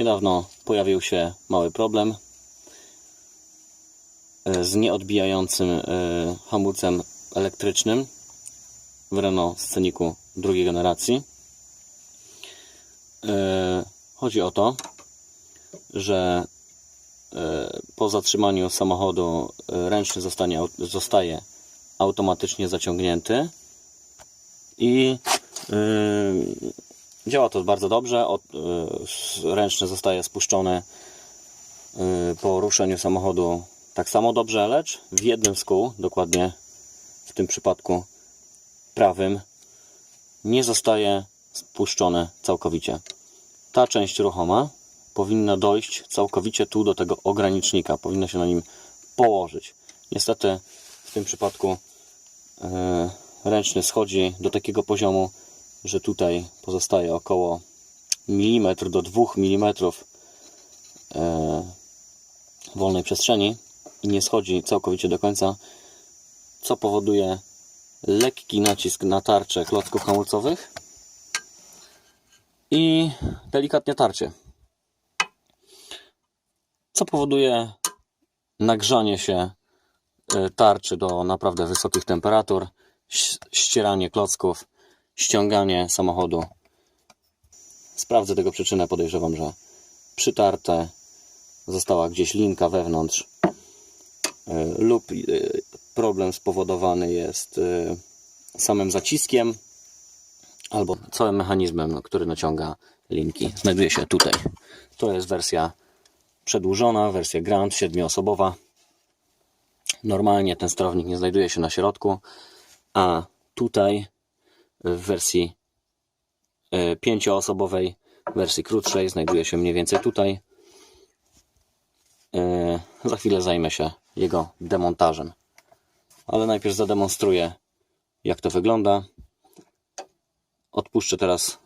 Niedawno pojawił się mały problem e, z nieodbijającym e, hamulcem elektrycznym w Renault Scenicu drugiej generacji. E, Chodzi o to, że po zatrzymaniu samochodu ręczny zostanie, zostaje automatycznie zaciągnięty i działa to bardzo dobrze. Od, ręczny zostaje spuszczony yy, po ruszeniu samochodu tak samo dobrze, lecz w jednym z kół, dokładnie w tym przypadku prawym, nie zostaje spuszczone całkowicie. Ta część ruchoma powinna dojść całkowicie tu do tego ogranicznika, powinna się na nim położyć. Niestety w tym przypadku e, ręczny schodzi do takiego poziomu, że tutaj pozostaje około milimetr do 2 mm e, wolnej przestrzeni i nie schodzi całkowicie do końca, co powoduje lekki nacisk na tarczę klocków hamulcowych i delikatnie tarcie. Co powoduje nagrzanie się e, tarczy do naprawdę wysokich temperatur, ścieranie klocków, ściąganie samochodu. Sprawdzę tego przyczynę, podejrzewam, że przytarte została gdzieś linka wewnątrz e, lub e, problem spowodowany jest e, samym zaciskiem albo całym mechanizmem, no, który naciąga linki. Znajduje się tutaj. To jest wersja przedłużona, wersja Grand, siedmioosobowa. Normalnie ten sterownik nie znajduje się na środku, a tutaj w wersji e, pięcioosobowej, w wersji krótszej znajduje się mniej więcej tutaj. E, Za chwilę zajmę się jego demontażem. Ale najpierw zademonstruję jak to wygląda. Odpuszczę teraz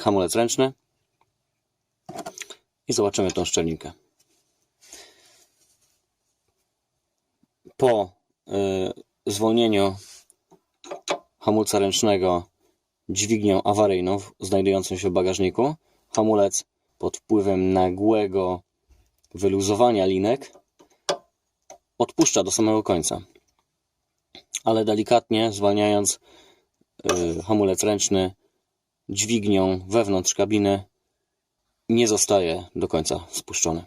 hamulec ręczny i zobaczymy tą szczelinkę. Po y, zwolnieniu hamulca ręcznego dźwignią awaryjną znajdującą się w bagażniku, hamulec pod wpływem nagłego wyluzowania linek odpuszcza do samego końca, ale delikatnie zwalniając y, hamulec ręczny dźwignią wewnątrz kabiny nie zostaje do końca spuszczony.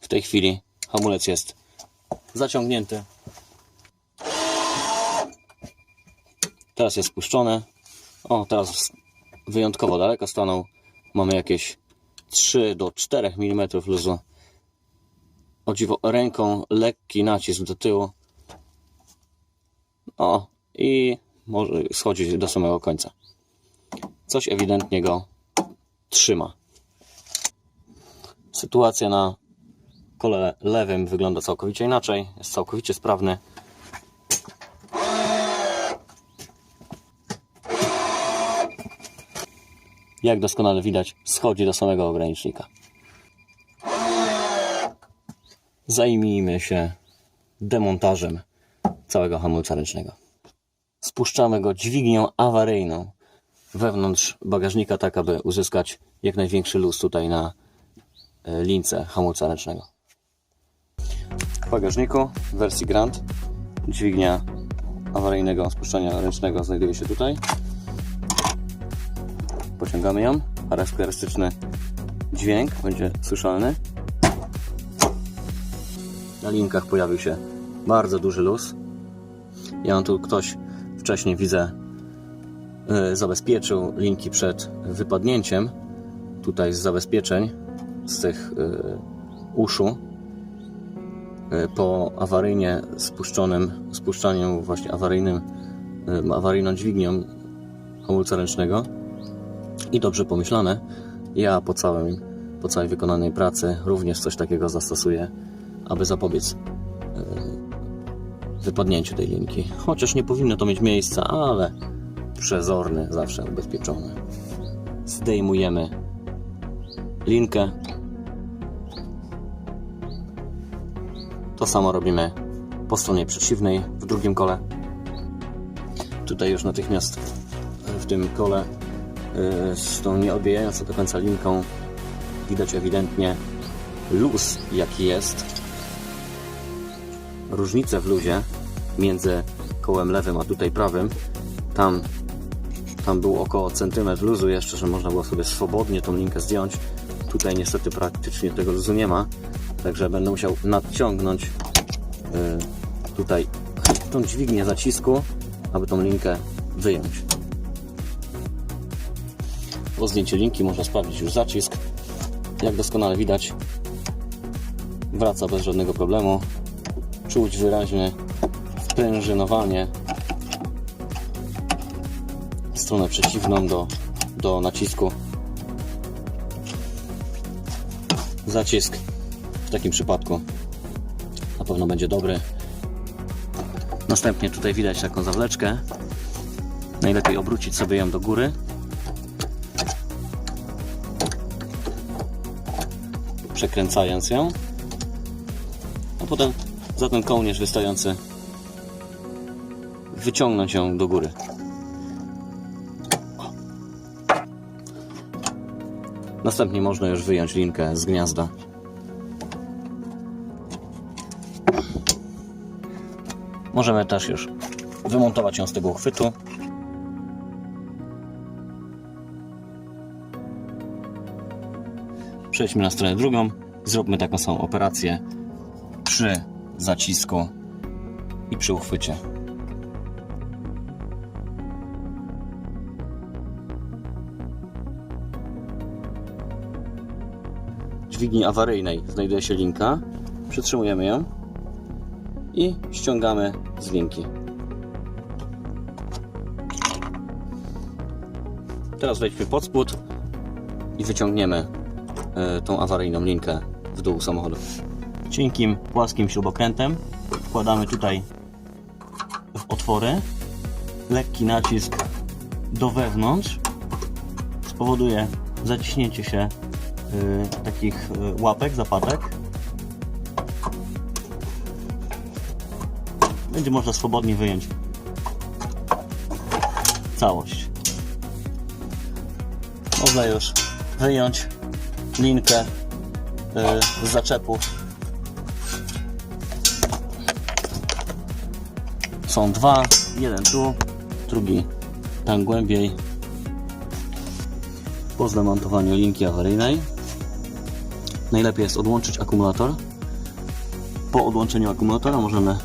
W tej chwili hamulec jest zaciągnięty. Teraz jest spuszczony. O, teraz wyjątkowo daleko stanął. Mamy jakieś 3 do 4 mm luzu. O dziwo, ręką lekki nacisk do tyłu. O, i może schodzić do samego końca. Coś ewidentnie go trzyma. Sytuacja na kole lewym wygląda całkowicie inaczej. Jest całkowicie sprawny. Jak doskonale widać, schodzi do samego ogranicznika. Zajmijmy się demontażem całego hamulca ręcznego. Spuszczamy go dźwignią awaryjną wewnątrz bagażnika, tak aby uzyskać jak największy luz tutaj na e, lince hamulca ręcznego. W bagażniku w wersji Grand dźwignia awaryjnego spuszczania ręcznego znajduje się tutaj. Pociągamy ją. Charakterystyczny dźwięk będzie słyszalny. Na linkach pojawił się bardzo duży luz. Ja tu ktoś wcześniej widzę e, zabezpieczył linki przed wypadnięciem. Tutaj z zabezpieczeń z tych e, uszu e, po awaryjnie spuszczonym spuszczaniu właśnie awaryjnym awaryjną dźwignią hamulca ręcznego i dobrze pomyślane ja po całym po całej wykonanej pracy również coś takiego zastosuję aby zapobiec wypadnięciu tej linki. Chociaż nie powinno to mieć miejsca, ale przezorny, zawsze ubezpieczony. Zdejmujemy linkę. To samo robimy po stronie przeciwnej, w drugim kole. Tutaj już natychmiast w tym kole z tą nieodbijającą do końca linką widać ewidentnie luz jaki jest. Różnicę w luzie między kołem lewym a tutaj prawym. Tam, tam był około centymetr luzu jeszcze, że można było sobie swobodnie tą linkę zdjąć. Tutaj niestety praktycznie tego luzu nie ma, także będę musiał nadciągnąć y, tutaj tą dźwignię zacisku, aby tą linkę wyjąć. Po zdjęciu linki można sprawdzić już zacisk. Jak doskonale widać, wraca bez żadnego problemu. Czuć wyraźnie sprężynowanie stronę przeciwną do, do nacisku. Zacisk w takim przypadku na pewno będzie dobry. Następnie tutaj widać taką zawleczkę. Najlepiej obrócić sobie ją do góry. Przekręcając ją. A potem za ten kołnierz wystający wyciągnąć ją do góry. Następnie można już wyjąć linkę z gniazda. Możemy też już wymontować ją z tego uchwytu. Przejdźmy na stronę drugą. Zróbmy taką samą operację przy zacisku i przy uchwycie. dźwigni awaryjnej znajduje się linka. Przytrzymujemy ją i ściągamy z linki. Teraz wejdźmy pod spód i wyciągniemy tą awaryjną linkę w dół samochodu. Cienkim, płaskim śrubokrętem wkładamy tutaj w otwory. Lekki nacisk do wewnątrz spowoduje zaciśnięcie się y, takich y, łapek, zapadek. Będzie można swobodnie wyjąć całość. Można już wyjąć linkę y, z zaczepu. Są dwa, jeden tu, drugi tam głębiej po zdemontowaniu linki awaryjnej najlepiej jest odłączyć akumulator. Po odłączeniu akumulatora możemy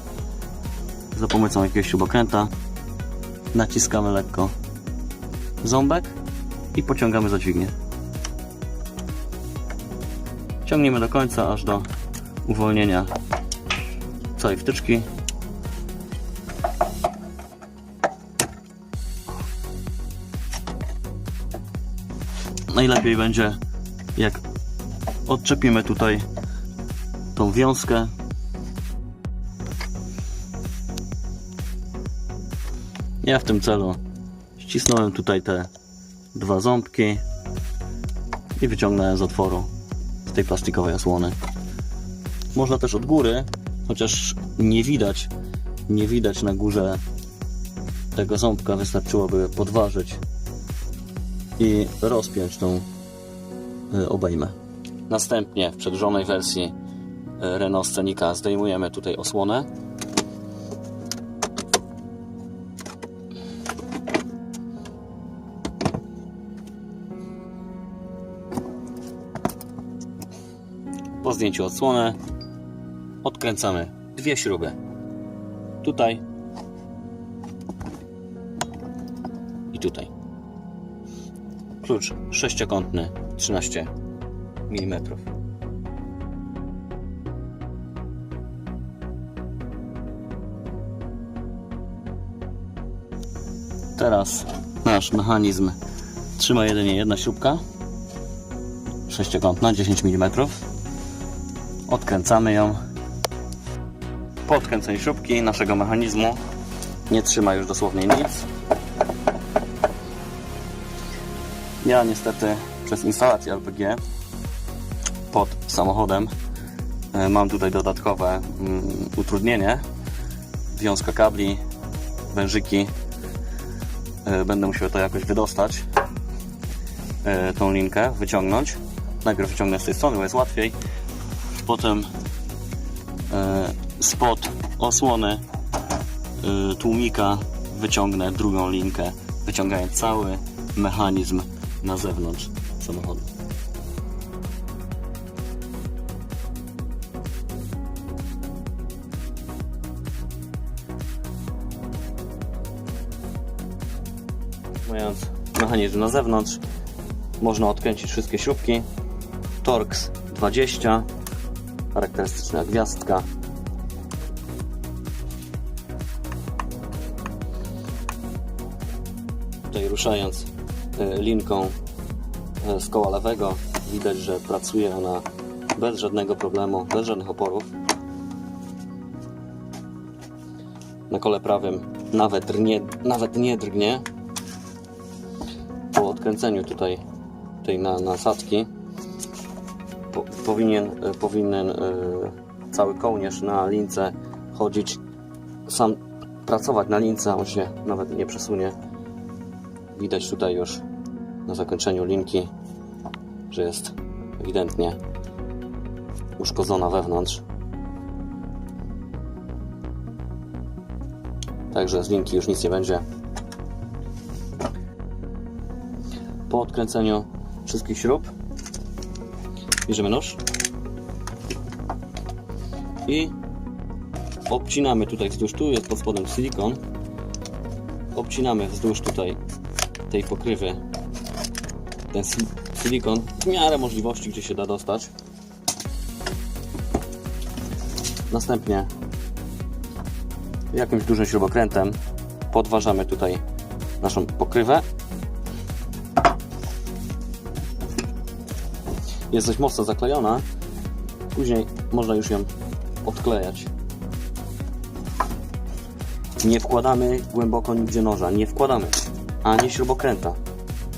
za pomocą jakiegoś śrubokręta naciskamy lekko ząbek i pociągamy za dźwignię. Ciągniemy do końca, aż do uwolnienia całej wtyczki. Najlepiej będzie jak odczepimy tutaj tą wiązkę. Ja w tym celu ścisnąłem tutaj te dwa ząbki i wyciągnąłem z otworu tej plastikowej osłony. Można też od góry, chociaż nie widać, nie widać na górze tego ząbka, wystarczyłoby podważyć i rozpiąć tą y, obejmę. Następnie w przedrzonej wersji e, Renault Scenica zdejmujemy tutaj osłonę. Zdjęciu odsłony odkręcamy dwie śruby. Tutaj i tutaj. Klucz sześciokątny 13 mm. Teraz nasz mechanizm trzyma jedynie jedna śrubka sześciokątna 10 mm. Odkręcamy ją. Po odkręceniu śrubki naszego mechanizmu nie trzyma już dosłownie nic. Ja niestety przez instalację LPG pod samochodem e, mam tutaj dodatkowe mm, utrudnienie wiązka kabli wężyki E, będę musiał to jakoś wydostać e, tą linkę, wyciągnąć najpierw wyciągnę z tej strony, bo jest łatwiej. Potem e, spod osłony e, tłumika wyciągnę drugą linkę, wyciągając cały mechanizm na zewnątrz samochodu. Mając mechanizm na zewnątrz, można odkręcić wszystkie śrubki. Torx 20, charakterystyczna gwiazdka. Tutaj ruszając e, linką e, z koła lewego, widać, że pracuje ona bez żadnego problemu, bez żadnych oporów. Na kole prawym nawet nie, nawet nie drgnie. Po odkręceniu tutaj tej na, nasadki po, powinien, e, powinien e, cały kołnierz na lince chodzić sam pracować na lince, on się nawet nie przesunie. Widać tutaj już na zakończeniu linki, że jest ewidentnie uszkodzona wewnątrz. Także z linki już nic nie będzie. Po odkręceniu wszystkich śrub bierzemy nóż. I obcinamy tutaj wzdłuż, tu jest pod spodem silikon. Obcinamy wzdłuż tutaj tej pokrywy ten si- silikon w miarę możliwości, gdzie się da dostać. Następnie jakimś dużym śrubokrętem podważamy tutaj naszą pokrywę jest dość mocno zaklejona później można już ją odklejać nie wkładamy głęboko nigdzie noża, nie wkładamy ani śrubokręta.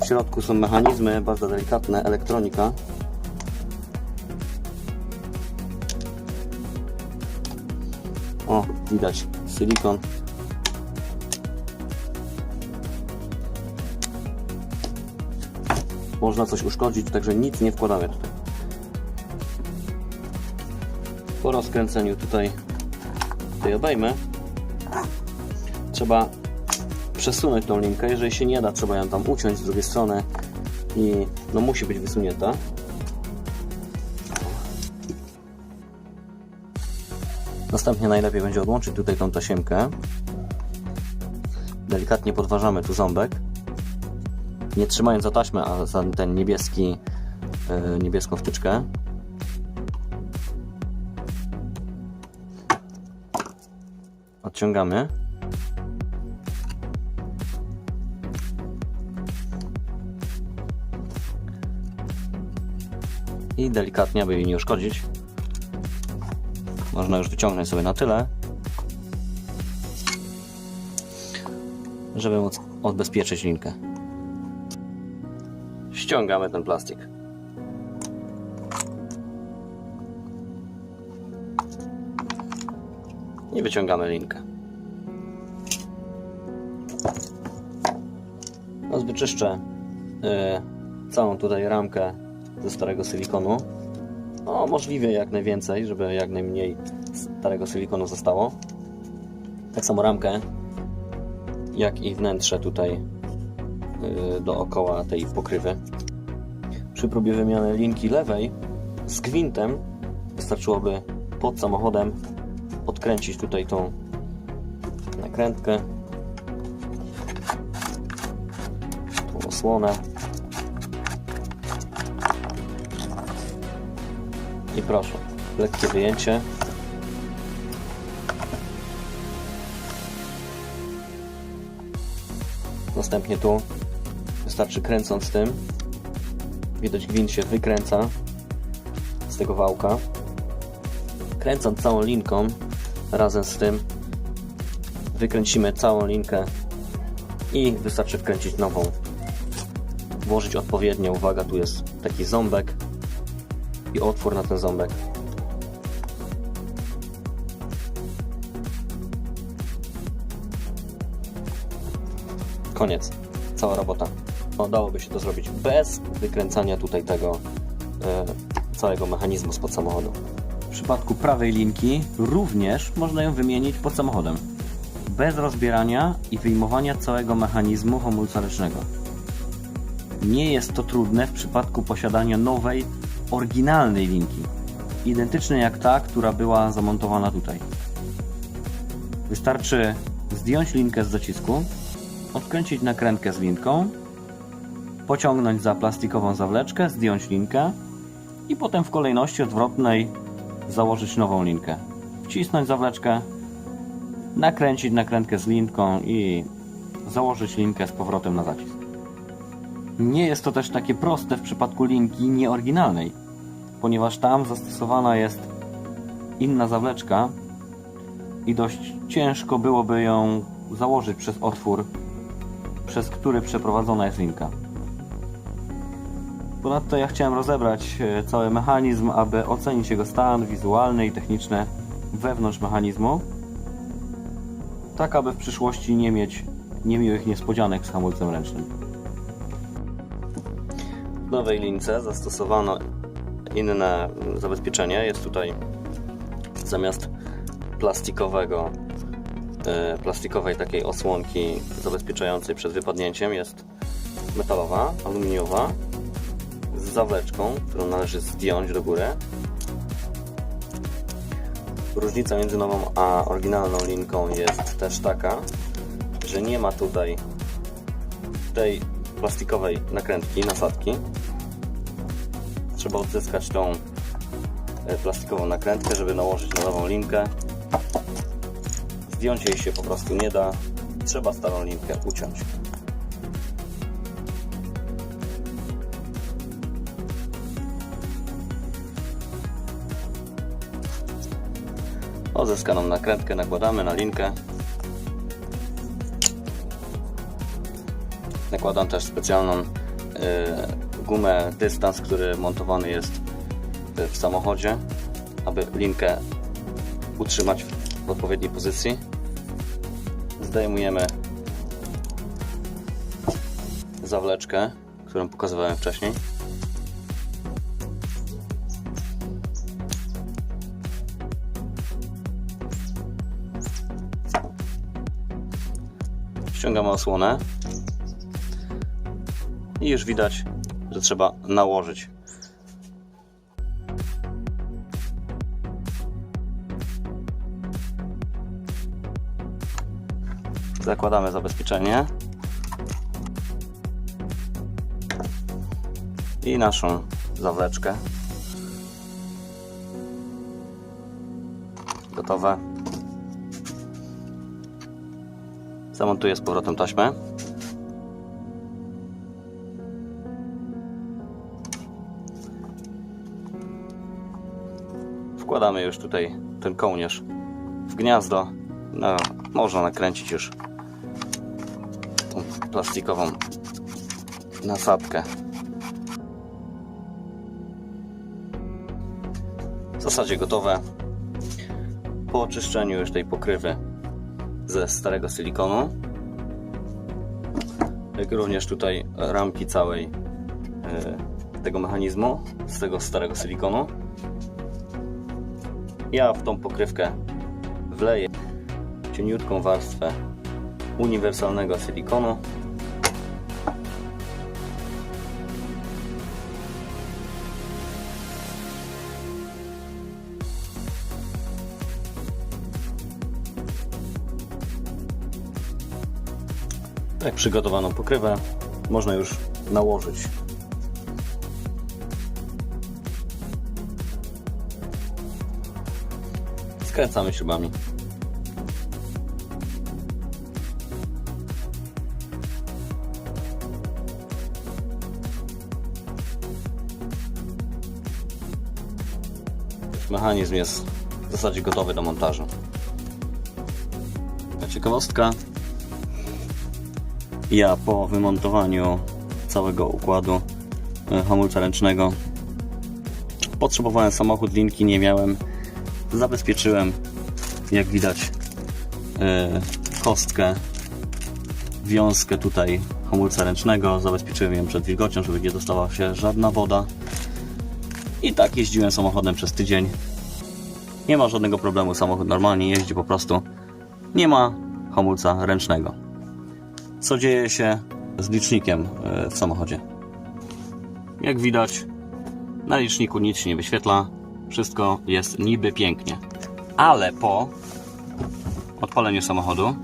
W środku są mechanizmy, bardzo delikatne, elektronika. O, widać silikon. Można coś uszkodzić, także nic nie wkładamy tutaj. Po rozkręceniu tutaj tej obejmy trzeba przesunąć tą linkę. Jeżeli się nie da, trzeba ją tam uciąć z drugiej strony i no musi być wysunięta. Następnie najlepiej będzie odłączyć tutaj tą tasiemkę. Delikatnie podważamy tu ząbek. Nie trzymając za taśmę, a za ten niebieski, yy, niebieską wtyczkę. Odciągamy. i delikatnie, aby jej nie uszkodzić, można już wyciągnąć sobie na tyle, żeby móc odbezpieczyć linkę. Ściągamy ten plastik. I wyciągamy linkę. Teraz wyczyszczę y, całą tutaj ramkę ze starego silikonu. No, możliwie jak najwięcej, żeby jak najmniej starego silikonu zostało. Tak samo ramkę, jak i wnętrze tutaj yy, dookoła tej pokrywy. Przy próbie wymiany linki lewej z gwintem wystarczyłoby pod samochodem odkręcić tutaj tą nakrętkę, tą osłonę I proszę, lekkie wyjęcie. Następnie tu wystarczy kręcąc tym. Widać gwint się wykręca z tego wałka. Kręcąc całą linką razem z tym wykręcimy całą linkę i wystarczy wkręcić nową. Włożyć odpowiednio, uwaga, tu jest taki ząbek i otwór na ten ząbek. Koniec. Cała robota. No, dałoby się to zrobić bez wykręcania tutaj tego e, całego mechanizmu spod samochodu. W przypadku prawej linki również można ją wymienić pod samochodem. Bez rozbierania i wyjmowania całego mechanizmu hamulca ręcznego. Nie jest to trudne w przypadku posiadania nowej, oryginalnej linki, identycznej jak ta, która była zamontowana tutaj. Wystarczy zdjąć linkę z zacisku, odkręcić nakrętkę z linką, pociągnąć za plastikową zawleczkę, zdjąć linkę i potem w kolejności odwrotnej założyć nową linkę. Wcisnąć zawleczkę, nakręcić nakrętkę z linką i założyć linkę z powrotem na zacisk. Nie jest to też takie proste w przypadku linki nieoryginalnej, ponieważ tam zastosowana jest inna zawleczka i dość ciężko byłoby ją założyć przez otwór, przez który przeprowadzona jest linka. Ponadto ja chciałem rozebrać e, cały mechanizm, aby ocenić jego stan wizualny i techniczny wewnątrz mechanizmu, tak aby w przyszłości nie mieć niemiłych niespodzianek z hamulcem ręcznym. W nowej lince zastosowano inne zabezpieczenie. Jest tutaj zamiast plastikowego, e, plastikowej takiej osłonki zabezpieczającej przed wypadnięciem jest metalowa, aluminiowa zawleczką, którą należy zdjąć do góry. Różnica między nową a oryginalną linką jest też taka, że nie ma tutaj tej plastikowej nakrętki, nasadki. Trzeba odzyskać tą e, plastikową nakrętkę, żeby nałożyć na nową linkę. Zdjąć jej się po prostu nie da. Trzeba starą linkę uciąć. Odzyskaną nakrętkę nakładamy na linkę. Nakładam też specjalną y, gumę dystans, który montowany jest w samochodzie, aby linkę utrzymać w odpowiedniej pozycji. Zdejmujemy zawleczkę, którą pokazywałem wcześniej. Ściągamy osłonę i już widać, że trzeba nałożyć. Zakładamy zabezpieczenie i naszą zawleczkę. Gotowe. Zamontuję z powrotem taśmę. Wkładamy już tutaj ten kołnierz w gniazdo. No, można nakręcić już tą plastikową nasadkę. W zasadzie gotowe. Po oczyszczeniu już tej pokrywy ze starego silikonu, jak również tutaj ramki całej e, tego mechanizmu z tego starego silikonu. Ja w tą pokrywkę wleję cieniutką warstwę uniwersalnego silikonu. Tak przygotowaną pokrywę można już nałożyć Skręcamy śrubami. Mechanizm jest w zasadzie gotowy do montażu. Ciekawostka. Ja po wymontowaniu całego układu e, hamulca ręcznego potrzebowałem samochód, linki nie miałem zabezpieczyłem jak widać e, kostkę wiązkę tutaj hamulca ręcznego zabezpieczyłem ją przed wilgocią, żeby nie dostała się żadna woda I tak jeździłem samochodem przez tydzień. Nie ma żadnego problemu, samochód normalnie jeździ po prostu. Nie ma hamulca ręcznego. Co dzieje się z licznikiem e, w samochodzie? Jak widać, na liczniku nic się nie wyświetla. Wszystko jest niby pięknie. Ale po odpaleniu samochodu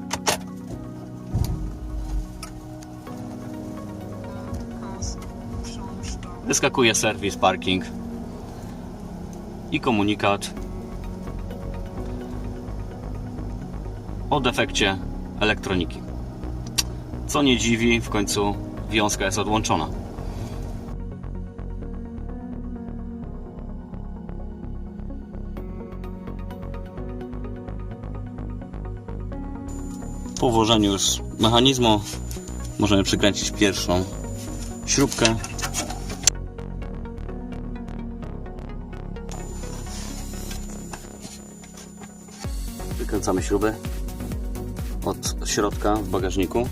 wyskakuje serwis, parking i komunikat o defekcie elektroniki. Co nie dziwi, w końcu wiązka jest odłączona. Po włożeniu już mechanizmu możemy przykręcić pierwszą śrubkę. Wykręcamy śruby od środka w bagażniku.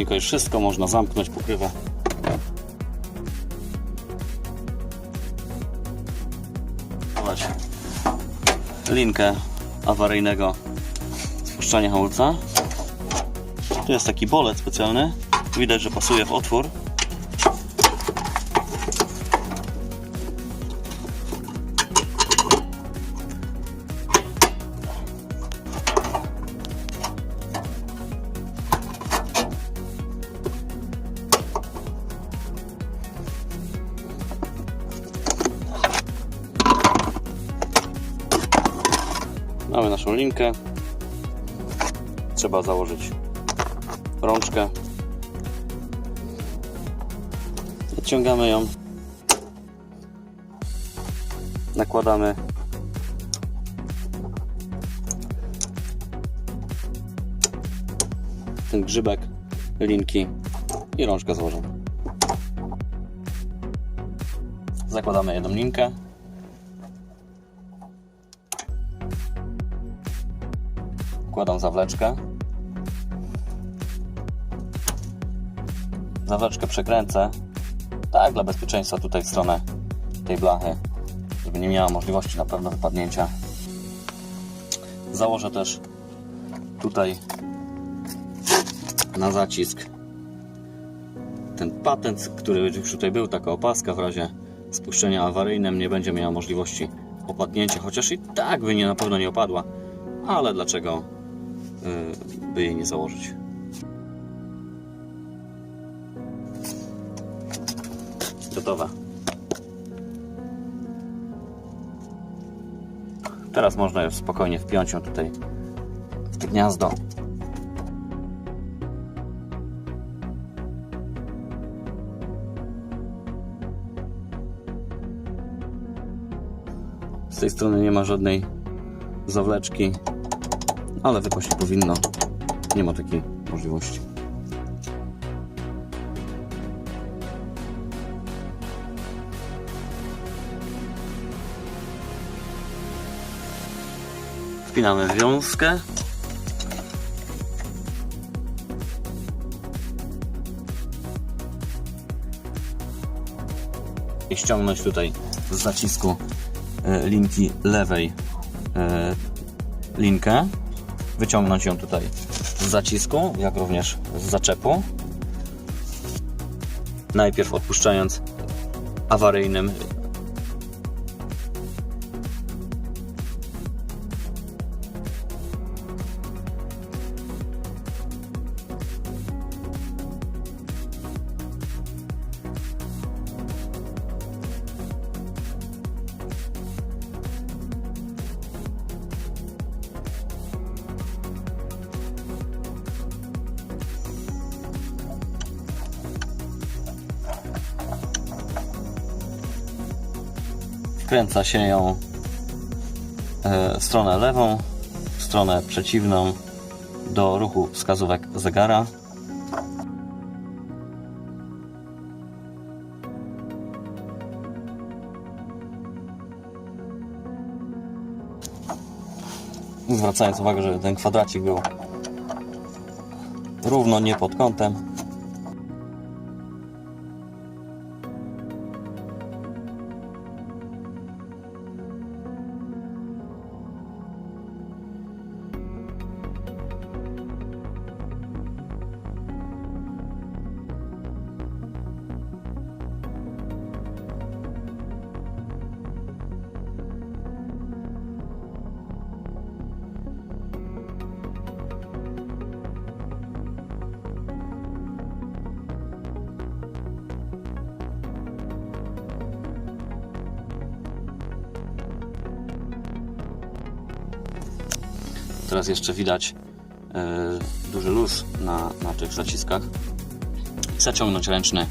Bagażniku jest wszystko, można zamknąć pokrywę. Dawać linkę awaryjnego spuszczania hamulca. Tu jest taki bolet specjalny. Widać, że pasuje w otwór. Mamy naszą linkę. Trzeba założyć rączkę. Odciągamy ją. Nakładamy ten grzybek linki i rączkę złożona. Zakładamy jedną linkę. Wkładam zawleczkę. Zawleczkę przekręcę. Tak, dla bezpieczeństwa tutaj w stronę tej blachy, żeby nie miała możliwości na pewno wypadnięcia. Założę też tutaj na zacisk ten patent, który już tutaj był, taka opaska w razie spuszczenia awaryjnym nie będzie miała możliwości opadnięcia, chociaż i tak by nie na pewno nie opadła, ale dlaczego by jej nie założyć? Gotowe. Teraz można już spokojnie wpiąć ją tutaj w to gniazdo. Z tej strony nie ma żadnej zawleczki, ale wypaść powinno. Nie ma takiej możliwości. Wpinamy wiązkę. I ściągnąć tutaj z zacisku e, linki lewej e, linkę. Wyciągnąć ją tutaj z zacisku, jak również z zaczepu. Najpierw odpuszczając awaryjnym wkręca się ją e, w stronę lewą, w stronę przeciwną do ruchu wskazówek zegara. Zwracając uwagę, że ten kwadracik był równo, nie pod kątem. Teraz jeszcze widać e, duży luz na, na tych zaciskach. Zaciągnąć ręczny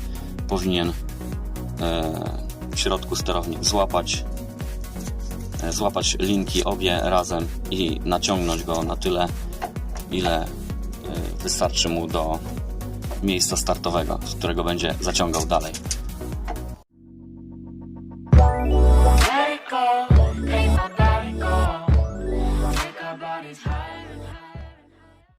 powinien e, w środku sterownik złapać e, złapać linki obie razem i naciągnąć go na tyle, ile wystarczy mu do miejsca startowego, z którego będzie zaciągał dalej.